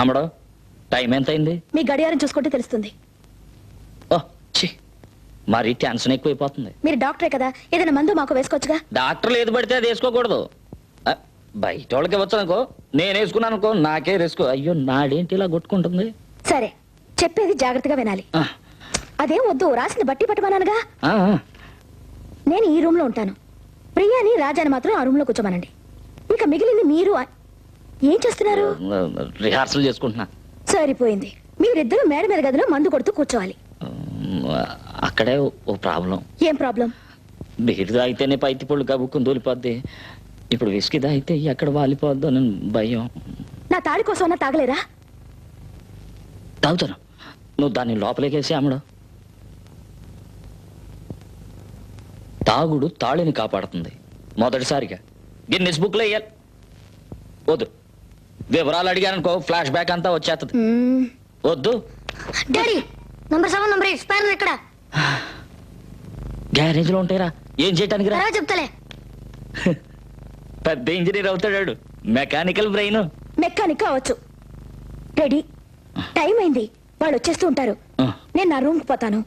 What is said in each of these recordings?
అమ్మడు టైం ఎంత అయింది మీ గడియారం చూసుకుంటే తెలుస్తుంది. ఓ ఛీ మరీ టెన్షన్ ఎక్కువైపోతుంది. మీరు డాక్టరే కదా ఏదైనా మందు మాకు వేసుకోవచ్చుగా? డాక్టర్లు ఏది పడితే అది వేసుకోకూడదు. ఆ, బయట వాళ్ళకి ఇవ్వచ్చు అనుకో నేను వేసుకున్నాను అనుకో నాకే రిస్క్. అయ్యో నాడేంటి ఇలా కొట్టుకుంటుంది? సరే చెప్పేది జాగ్రత్తగా వినాలి. ఆ, అదేం వద్దు రాసింది బట్టి పట్టమన్నానుగా. ఆ, ఆ. నేను ఈ రూమ్లో ఉంటాను. ప్రియాని రాజాని మాత్రం ఆ రూమ్లో కూర్చోమనండి. ఇక మిగిలింది మీరు ఏం చేస్తున్నారు? రిహార్సల్ చేసుకుంటున్నా. సరిపోయింది. మీరిద్దరూ మేడ మీద గదిలో మందు కొడుతూ కూర్చోవాలి. అక్కడే ఓ ప్రాబ్లం. ఏం ప్రాబ్లం? బీరు తాగితేనే పైతి పళ్ళు కబుక్కుని తోలిపోద్ది. ఇప్పుడు విస్కీ తాగితే ఎక్కడ వాలిపోద్దు అని భయం. నా తాళి కోసం అన్నా తాగలేరా? తాగుతాను. నువ్వు దాన్ని లోపలికేసి అమ్మడు. తాగుడు తాళిని కాపాడుతుంది. మొదటిసారిగా. గిన్నెస్ బుక్లో వేయాలి వద్దు. వివరాలు అడిగానుకో ఫ్లాష్ బ్యాక్ అంతా వచ్చేస్తుంది. వద్దు. Daddy number seven number eight spare ఎక్కడ గ్యారేజ్లో ఉంటాయిరా. ఏం చేయటానికి రా తర్వాత చెప్తలే. పెద్ద ఇంజనీర్ అవుతాడు మెకానికల్ బ్రెయిన్. మెకానిక్ అవ్వచ్చు రెడీ. టైం అయింది. వాళ్ళు వచ్చేస్తూ ఉంటారు. నేను నా రూమ్కి పోతాను.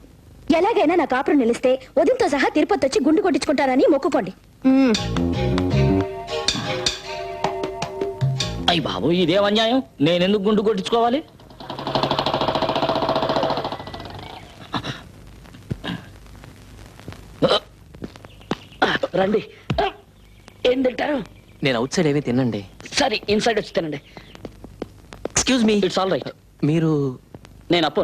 ఎలాగైనా నా కాపురం నిలిస్తే ఉదయంతో సహా తిరుపతి వచ్చి గుండు కొట్టించుకుంటానని మొక్కుకోండి. అయ్యి బాబు ఇదేం అన్యాయం? నేనెందుకు గుండు కొట్టించుకోవాలి? రండి. ఏం తింటారు? నేను అవుట్ సైడ్ ఏమీ తినండి సరే ఇన్సైడ్ వచ్చి తినండి. Excuse me it's all right మీరు నేను అప్పు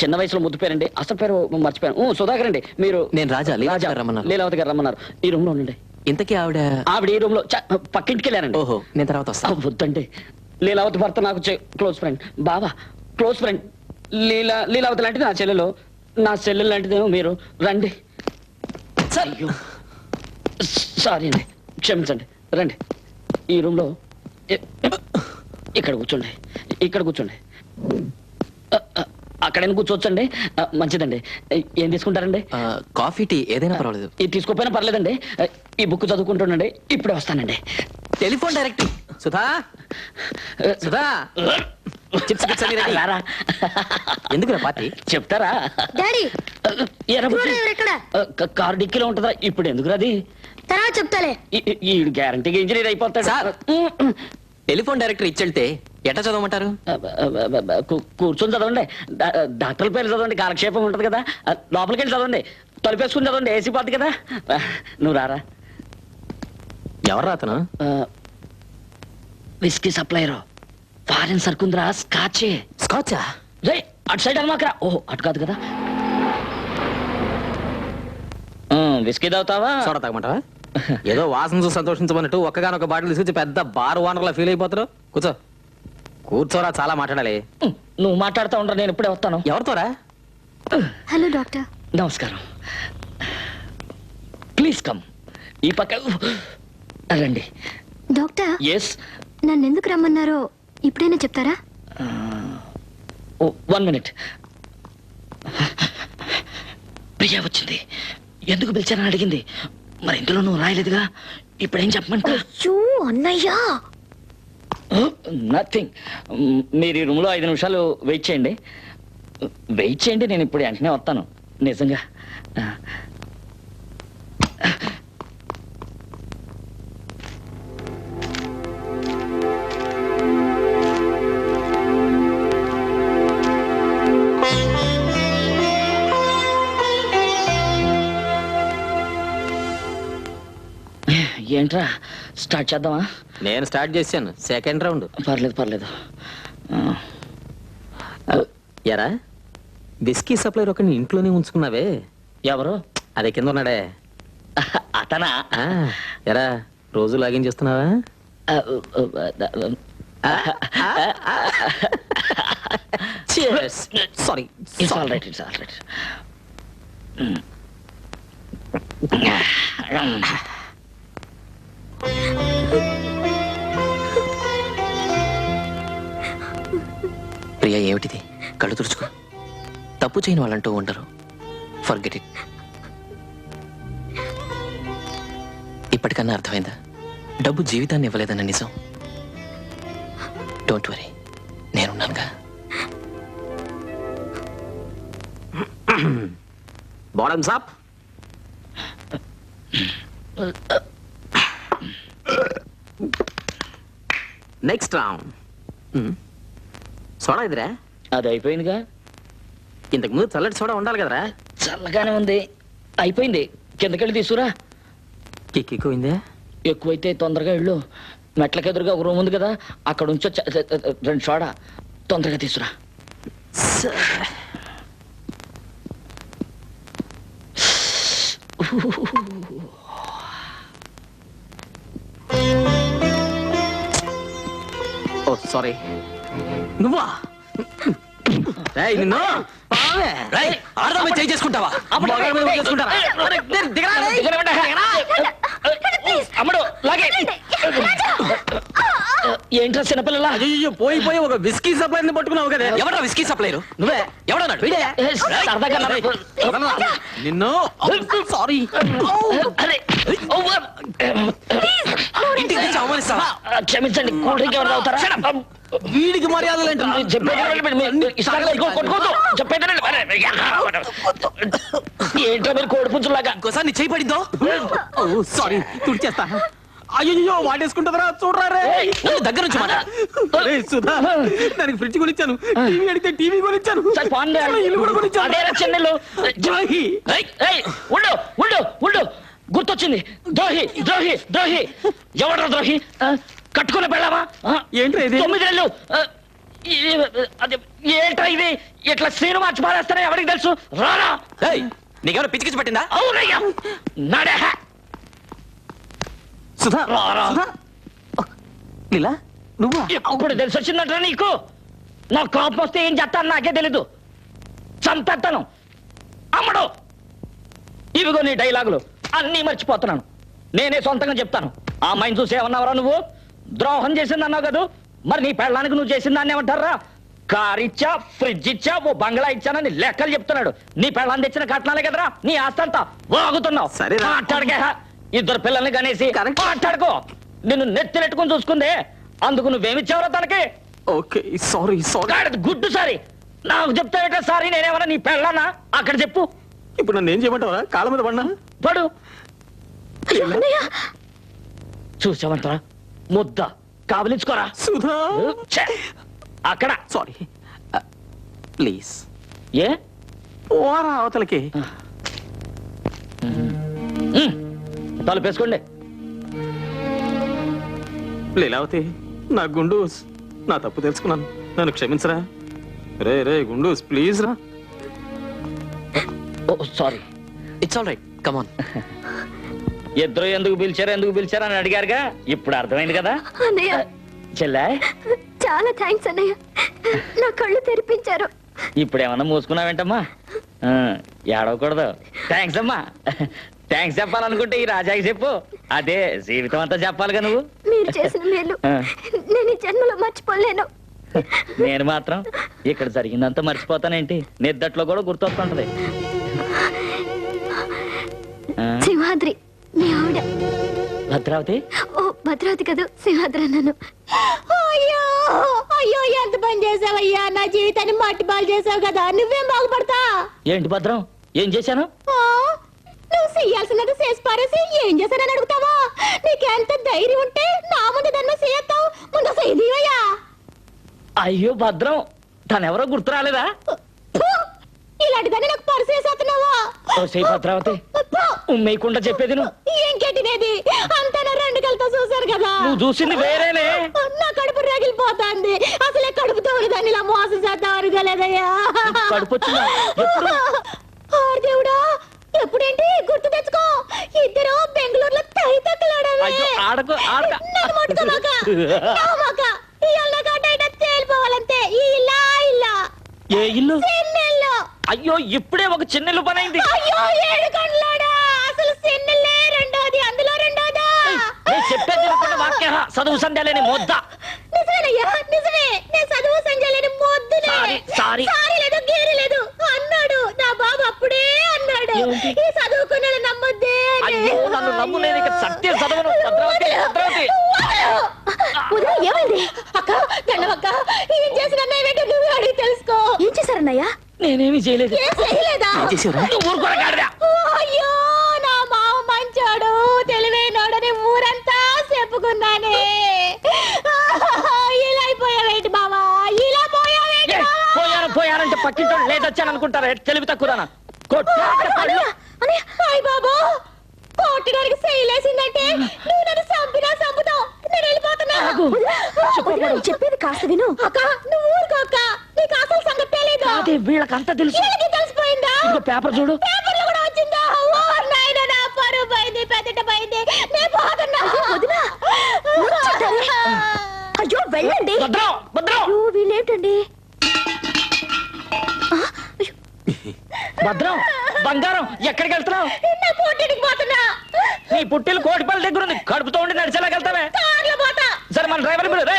చిన్న వయసులో ముద్దు పేరండి. అసలు పేరు మర్చిపోయాను. సుధాకర్ అండి. మీరు నేను రాజా, గారు రమ్మన్నారు. లీలావతి గారు రమ్మన్నారు. ఈ రూమ్లో ఉండండి. ఇంతకీ ఆవిడ ఆవిడ ఈ రూమ్లో పక్కింటికి వెళ్ళారండి. ఓహో నేను తర్వాత వస్తాను వద్దండి. లీలావతి భర్త నాకు క్లోజ్ ఫ్రెండ్ బావా క్లోజ్ ఫ్రెండ్ లీలా లీలావతి లాంటిది నా చెల్లెలు. నా చెల్లెలు లాంటిదేమో మీరు. రండి. అయ్యో. సారీ అండి. క్షమించండి. రండి. ఈ రూమ్లో ఇక్కడ కూర్చోండి. ఇక్కడ కూర్చోండి. అక్కడైనా కూర్చోవచ్చండి? మంచిదండి. ఏం తీసుకుంటారండి? కాఫీ టీ ఏదైనా పర్వాలేదు. ఇది తీసుకోపోయినా పర్లేదండి. ఈ బుక్ చదువుకుంటుండండి. ఇప్పుడే వస్తానండి. Telephone direct. Sudha? Sudha? Chips Gibbs అన్ని రెడీ. రారా. ఎందుకు పార్టీ? చెప్తారా? డాడీ ఎరా బుజ్జి. చూడు ఎక్కడ? ఆ, క- కారు డిక్కీలో ఉంటుందా? ఇప్పుడు ఎందుకు అది? తర్వాత చెప్తాలే. ఈ గ్యారంటీగా ఇంజనీర్ అయిపోతాడు. సార్. టెలిఫోన్ డైరెక్టర్ ఇచ్చెళ్తే ఎట్లా చదవమంటారు? కూర్చొని చదవండి. డా- డాక్టర్ల పేరు చదవండి కాలక్షేపం ఉంటది కదా. లోపలికి వెళ్ళి చదవండి. తలుపేసుకుని చదవండి ఏసీ పోతుంది కదా. నువ్వు రారా. ఎవరు అతను? విస్కీ సప్లైరో. ఫారిన్ సరుకుందిరా స్కాచే. స్కాచా? రే అటు సైడ్ అనమాకరా ఓహో అటు కాదు కదా. విస్కీ తాగుతావా? సోడా తాగమంటావా? ఏదో వాసన చూసి సంతోషించమన్నట్టు ఒక్కగానొక్క బాటిల్ తీసుకొచ్చి పెద్ద బార్ ఓనర్లా ఫీల్ అయిపోతారు. కూర్చో. కూర్చోరా చాలా మాట్లాడాలి. నువ్వు మాట్లాడుతూ ఉండరా నేను ఇప్పుడే వస్తాను. ఎవరితోరా? Hello doctor. నమస్కారం. Please come. ఈ పక్క రండి. డాక్టర్? ఎస్ నన్ను ఎందుకు రమ్మన్నారో ఇప్పుడైనా చెప్తారా? వన్ మినిట్ ప్రియా వచ్చింది. ఎందుకు పిలిచానని అడిగింది? మరి ఇందులో నువ్వు రాయలేదుగా? ఇప్పుడేం చెప్పమంటా? అయ్యో అన్నయ్యా! నథింగ్. మీరు ఈ రూమ్లో ఐదు నిమిషాలు వెయిట్ చేయండి. వెయిట్ చేయండి నేను ఇప్పుడు వెంటనే వస్తాను. నిజంగా. స్టార్ట్ చేద్దామా? నేను స్టార్ట్ చేశాను. Second round. పర్లేదు పర్లేదు. ఎరా? బిస్కీ సప్లైర్ ఒకరిని ఇంట్లోనే ఉంచుకున్నావే. ఎవరు? అదే కింద ఉన్నాడే. అతనా? ఎరా రోజు లాగిన్ చేస్తున్నావా? Sorry it's all right it's all right Priya ఏమిటిది? కళ్ళు తుడుచుకో. తప్పు చేయని వాళ్ళంటూ ఉండరు. ఫర్గెట్ ఇట్ ఇప్పటికన్నా అర్థమైందా? డబ్బు జీవితాన్ని ఇవ్వలేదన్న నిజం. డోంట్ వరీ నేనున్నానుగా. Bottoms up next round soda ఇదిరా? అది అయిపోయిందిగా. ఇంతకు ముందు చల్లటి సోడా ఉండాలి కదరా? చల్లగానే ఉంది. అయిపోయింది. కిందకెళ్ళి తీసుకురా. కిక్ ఎక్కువైందే ఎక్కువైతే తొందరగా వెళ్ళు. మెట్లకి ఎదురుగా ఒక రూమ్ ఉంది కదా అక్కడ ఉంచో రెండు సోడా తొందరగా తీసుకురా. సారీ నువ్వా ఏయ్, నిన్ను. పావే. ఆడదాం చేసుకుంటావా? దిగరా, రేయ్. అమ్మడు లాగే ఏంట్రా చిన్నపిల్లలా? అయ్యో పోయి పోయి ఒక విస్కీ సప్లైని పట్టుకున్నావు కదా. ఎవరా విస్కీ సప్లైరు? నువ్వే? ఎవడన్నాడు వీడే. సరదాగా. నిన్ను సారీ. అరే క్షమించండి కూల్ డ్రింక్ ఎవరు తాగుతారా వీడికి మర్యాదలు ఏంటి మీరు- ఇంకోసారి నీ చేయి పడిందో సారీ తుడిచేస్తా. అయ్యో వాడేసుకుంటుందిరా చూడరా దగ్గర నుంచి సుధా దానికి ఫ్రిడ్జ్ కొనిచ్చాను. టీవీ అడిగితే టీవీ కొనిచ్చాను. ఇల్లు కూడా కొనిచ్చాను. ఉండు ఉండు ఉండు. గుర్తొచ్చింది. ద్రోహి ద్రోహి ద్రోహి. ఎవడ్రా ద్రోహి? కట్టుకుని పెళ్ళావా? ఏంట్రా ఇది? తొమ్మిది నెలలు అది ఏంట్రా ఇది? ఇట్లా శ్రీను మార్చి పారేస్తారా ఎవరికి తెలుసు? రారా. నీకెవరో పిచ్చికిచ్చి పట్టిందా? అవునయ్యా. నడే సుధా రారా. సుధా. లీలా నువ్వా? ఇప్పుడు తెలిసి వచ్చిందంటారా నీకు? నా కోపం వస్తే ఏం చేస్తాను నాకే తెలీదు. చంపేస్తాను. అమ్మడు. ఇవిగో నీ డైలాగులు. అన్నీ మర్చిపోతున్నాను. నేనే సొంతంగా చెప్తాను. ఆ అమ్మాయిని చూసి ఏమన్నావరా నువ్వు? ద్రోహం చేసింది అన్నావు కదా? మరి నీ పెళ్ళానికి నువ్వు చేసిన దాన్ని ఏమంటారా? కార్ ఇచ్చా ఫ్రిడ్జ్ ఇచ్చా ఓ బంగ్లా ఇచ్చానని లెక్కలు చెప్తున్నాడు. నీ పెళ్ళాన్ని తెచ్చిన కట్నాలే కదరా? నీ ఆస్తంతా వాగుతున్నావు. సరేరా. మాట్లాడకే. ఇద్దరు పిల్లల్ని కనేసి. మాట్లాడుకో. నిన్ను నెత్తినెట్టుకుని చూసుకుందే. అందుకు నువ్వేమిచ్చావురా తనకి? Okay sorry sorry. గుడ్డు సారీ. నాకు చెప్తావేట సారీ? నేనేమన్నా నీ పెళ్ళానా? అక్కడ చెప్పు. ఇప్పుడు నన్ను ఏం చేయమంటావా? కాళ్ళ మీద పడినా? పడు. చూసామంటారా ముద్ద. కావలించుకోరా. సుధా! ఛే! అక్కడ. సారీ. ప్లీజ్. ఏ? ఓరా అవతలకి. తలుపేసుకోండి లీలావతి నా గుండూస్. నా తప్పు తెలుసుకున్నాను. నన్ను క్షమించరా? రే రే గుండూస్ ప్లీజ్ రా. ఓ sorry. It's all right come on ఇద్దరు ఎందుకు పిలిచారు ఎందుకు పిలిచారు అని అడిగారుగా? ఇప్పుడు అర్థమైంది కదా? అన్నయ్య. చెల్లె. చాలా థ్యాంక్స్ అన్నయ్య. నా కళ్ళు తెరిపించారు. ఇప్పుడు ఏమన్నా మూసుకున్నావేంటమ్మా? ఏడవకూడదు. థ్యాంక్స్ అమ్మా. థ్యాంక్స్ చెప్పాలనుకుంటే ఈ రాజాకి చెప్పు. అదే జీవితం అంతా చెప్పాలిగా నువ్వు. మీరు చేసిన మేలు. నేను ఈ జన్మలో మర్చిపోలేను. నేను మాత్రం ఇక్కడ జరిగిందంతా మర్చిపోతానేంటి? నిద్దట్లో కూడా గుర్తొస్తుంటది. సింహాద్రి. మీ ఆవిడ. భద్రావతి? ఓ భద్రావతి కదూ సింహాద్రి అన్నాను. అయ్యో అయ్యో ఎంత పని చేసావయ్యా? నా జీవితాన్ని మట్టి బాలు చేసావు కదా నువ్వేం బాగుపడతా? ఏంటి భద్రం? ఏం చేశాను? ఆ, నువ్వు చెయ్యాల్సినది చేసి పారేసి ఏం చేశానని అడుగుతావా? నీకెంత ధైర్యం ఉంటే నా ముందు దాన్ని చేయొద్దావు ముందు చెయ్యవయ్యా అయ్యో భద్రం. తనెవరో గుర్తు రాలేదా? ఇలాంటి దాన్ని నాకు పరిచయం చేస్తున్నావా ఓ సై భద్రావతి ఉమ్మేయకుండా చెప్పేది నువ్వు. ఇంకెట్టినేది అంతా నా రెండు కలతో చూశారు కదా. నువ్వు చూసింది వేరేనే. నా కడుపు రగిలిపోతాంది. అసలే కడుపుతో దాన్ని ఇలా మోసం చేద్దాం అనుకోలేదయ్యా. నీకు కడుపు దేవుడా ఎప్పుడేంటి? గుర్తు తెచ్చుకో. ఇద్దరు బెంగళూరులో తై తక్కలాడమే అయ్యో ఆడకు ఆడక. నన్ను ముట్టుకోమాక నవ్వమాక ఇవాళ నా కాట అయినా తేలిపోవాలంతే. ఇలా ఇలా ఏ ఇల్లు? అయ్యో ఇప్పుడే ఒక చిన్నెల్లు పని అయింది అయ్యో ఏడు కండ్లాడా అసలు సెన్నెల్లే రెండోది అందులో రెండోదా? నేను చెప్పేది వినకుండా వాక్య చదువు సంధ్యాలేని మొద్ద. నిజమేనయ్యా నిజమే. నేను చదువు సంజయ్ మొద్దునే. Sorry, sorry. సారీ లేదు గేరి లేదు. అన్నాడు. నా బాబు అప్పుడే అన్నాడు? ఈ చదువుకున్న నమ్మొద్దే అని. అయ్యో నన్ను నమ్ములేదు ఇక సత్యం చదవను. భద్రావతి భద్రావతి. ఉదయం ఏమైంది? అక్క దండమక్క ఏం చేసిన నువ్వు అడిగి తెలుసుకో. ఏం చేశారన్నయ్య? నేనేమి చేయలేదు. ఏం చేసావురా. అయ్యో నా మావ మంచోడు. తెలివైనోడని ఊరంతా చెప్పుకున్నానే. ఇలా అయిపోయావేంటి బావా ఇలా పోయావేంటి ఏ, బావా? పోయాను పోయానంటే పక్కింటో లేదొచ్చాను అనుకుంటారా? తెలివి తక్కువ అయ్ బాబు. కొట్టడానికి చేయలేసిందంటే నువ్వు నన్ను చంపినా చంపుతావు. నేను వెళ్ళిపోతున్నా. చెప్పేది కాస్త విను. అక్క. నువ్వు ఊరుకో అక్క. నీకు అసలు సంగతి తెలీదు అదే వీళ్ళకంతా తెలుసు. వీళ్ళకి తెలిసిపోయిందా? ఇదిగో పేపర్ చూడు. పేపర్లో కూడా వచ్చిందా? ఓ నాయన నా పరువు పోయింది పెద్దట పోయింది. నేను పోతున్నా. వదినా. అయ్యో వెళ్ళండి. భద్రం భద్రం. అయ్యో వీళ్ళేమిటండి భద్రం బంగారం ఎక్కడికి వెళ్తున్నావు? నా పోటీకి పోతున్నా. నీ పుట్టిలు కోటిపల్లి దగ్గర ఉంది కడుపుతో ఉండి నడిచేలాగెళ్తావే కార్లో పోతా సరే మన డ్రైవర్ బిడు రే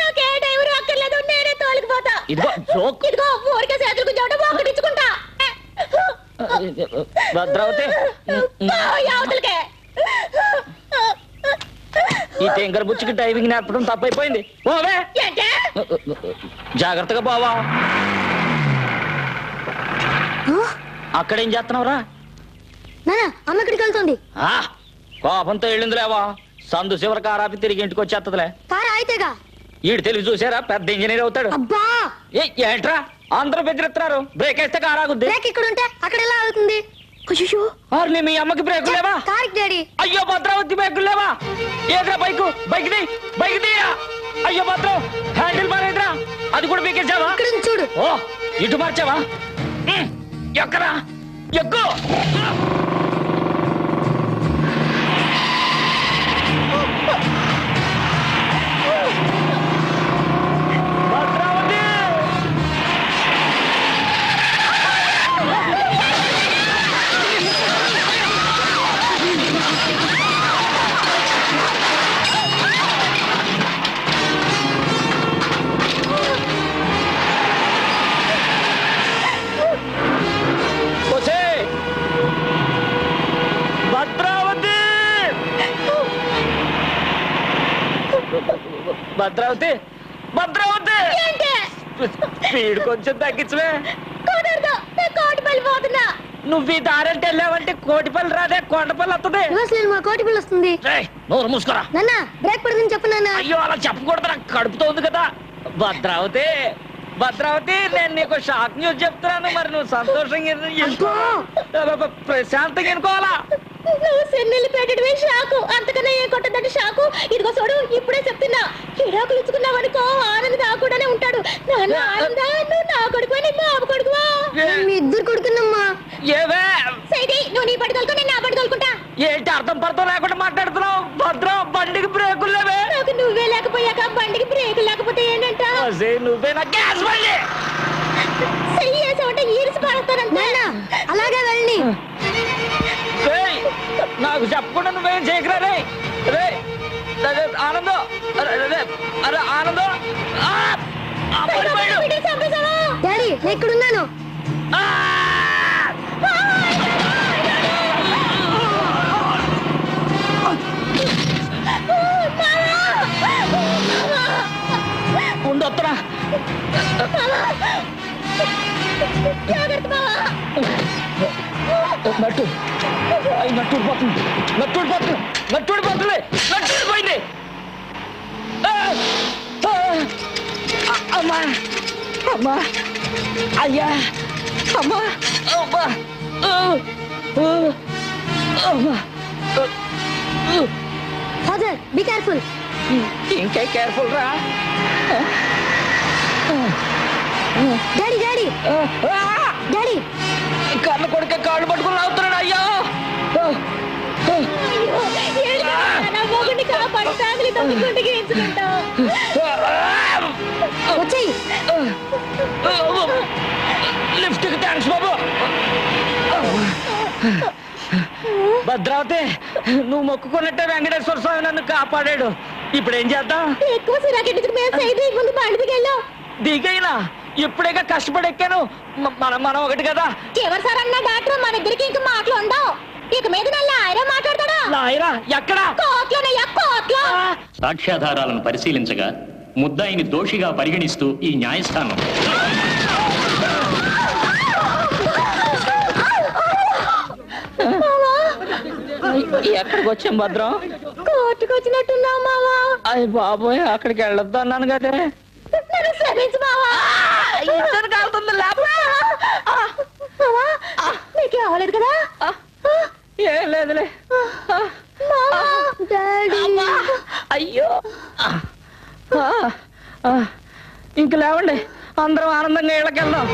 నాకే డ్రైవర్ అక్కర్లేదు నేనే తోలికిపోతా ఇదిగో జోక్ ఇదిగో ఊరికే చేతులు గుంజవడం ఒకటించుకుంటా భద్రావతి అవతలకే ఈ టెంకర్ బుచ్చికి డ్రైవింగ్ నేర్పడం తప్పైపోయింది. జాగ్రత్తగా బావా అక్కడేం చేస్తున్నావురా? నానా అమ్మ ఎక్కడికి వెళ్తుంది. ఆ, కోపంతో వెళ్ళిందిలేవా. సందు చివరి కారాపి తిరిగి ఇంటికి వచ్చేస్తుందిలే కారు అయితేగా ఈడు తెలివి చూసారా? పెద్ద ఇంజనీర్ అవుతాడు. అబ్బా! ఏ ఏంట్రా? అందరూ బెదిరిస్తున్నారు. బ్రేక్ వేస్తే కారాగుద్ది. బ్రేక్ ఇక్కడ ఉంటే అక్కడ ఎలా అవుతుంది అయ్యో. ఆర్ని మీ అమ్మకి బ్రేక్ లేవా? కారికి డాడీ. అయ్యో భద్రావతి బ్రేకులు లేవా? ఏద్రా బైక్? బైక్ ది బైక్ దియా అయ్యో భద్రం. హ్యాండిల్ మారేద్రా? అది కూడా పీకేసావా ఇక్కడ చూడు. ఓ ఇటు మార్చావా? ఎక్కరా ఎక్కు. కొంచెం తగ్గించవే. నువ్వు ఈ దారంటే వెళ్ళావంటే కోటిపల్లి రాదే కొండపల్లి వస్తుంది. మా కోటిపల్లి వస్తుంది. నోరు మూసుకోరా. నాన్న బ్రేక్ పడుతుంది చెప్పు నాన్న. అయ్యో అలా చెప్పకూడదు నాకు కడుపుతో ఉంది కదా. భద్రావతి భద్రావతి నేను నీకు షాక్ న్యూస్ చెప్తున్నాను మరి నువ్వు సంతోషంగా ప్రశాంతంగా ఎన్నుకోవాలా? నువ్వు సెన్నెల్లి పెట్టడమే షాకు. అంతకన్నా ఏ కొట్టదంటే షాకు? ఇదిగో చూడు ఇప్పుడే చెప్తున్నా. హిరాకులు ఇచ్చుకున్నావనుకో ఆనంద్ నా కూడానే ఉంటాడు. నాన్న ఆనంద నువ్వు నా కొడుకు నీ బాబు కొడుకువా? మీ ఇద్దరు కొడుకున్నమ్మా. ఏవే? సైది నువ్వు నీ పట్టుదలకు నేను నా పట్టుదలుకుంటా. ఏంటి అర్థం పర్థం లేకుండా మాట్లాడుతున్నావు? భద్రం బండికి బ్రేకులు లేవే. నాకు నువ్వే లేకపోయాక బండికి బ్రేక్ లేకపోతే ఏంటంట? నువ్వే నా గ్యాస్ బండి. చెయ్యి వేసావంటే ఈరిసి పడతానంట అలాగే వెళ్ళి నాకు చెప్పకుండా నువ్వేం చేయకరా రే రే ఆనందం అరే, ఆనందం ఆ! ఆ, పడిపోయాడు. డాడీ నేను ఫాదర్ బి కేర్ఫుల్ ఇంకే కేర్ఫుల్ రా డాడీ డాడీ! డాడీ కళ్ళ కొడుక కాళ్ళు పట్టుకుని లాగుతున్నాడు అయ్యా ఆ! థ్యాంక్స్ బాబు. భద్రావతి నువ్వు మొక్కుకున్నట్టే వెంకటేశ్వర స్వామి నన్ను కాపాడాడు. ఇప్పుడు ఏం చేద్దాం? ఎక్కువ దిగైనా? ఇప్పుడేగా కష్టపడి ఎక్కాను. మనం మనం ఒకటి కదా. చివరి సార్ అన్న డాక్టర్ మన ఇద్దరికి ఇంక మాటలు ఉండవు. ఇక మీద ఆయన మాట్లాడతాడా? లాయరా? ఎక్కడా? కోట్లోనయ్యా కోట్లో! సాక్ష్యాధారాలను పరిశీలించగా ముద్దాయిని దోషిగా పరిగణిస్తూ ఈ న్యాయస్థానం. ఎక్కడికి వచ్చాం భద్రం? కోర్టుకు వచ్చినట్టున్నావు మావా? అయ్య బాబోయ్ అక్కడికి వెళ్ళొద్దు అన్నాను కదే. నన్ను క్షమించు మావా. ఇద్దరు కాలుతుంది మావా నీకే అవ్వలేదు కదా? ఏం లేదులే. డాడీ. అయ్యో. ఇంక లేవండి. అందరం ఆనందంగా ఇళ్ళకెళ్దాం.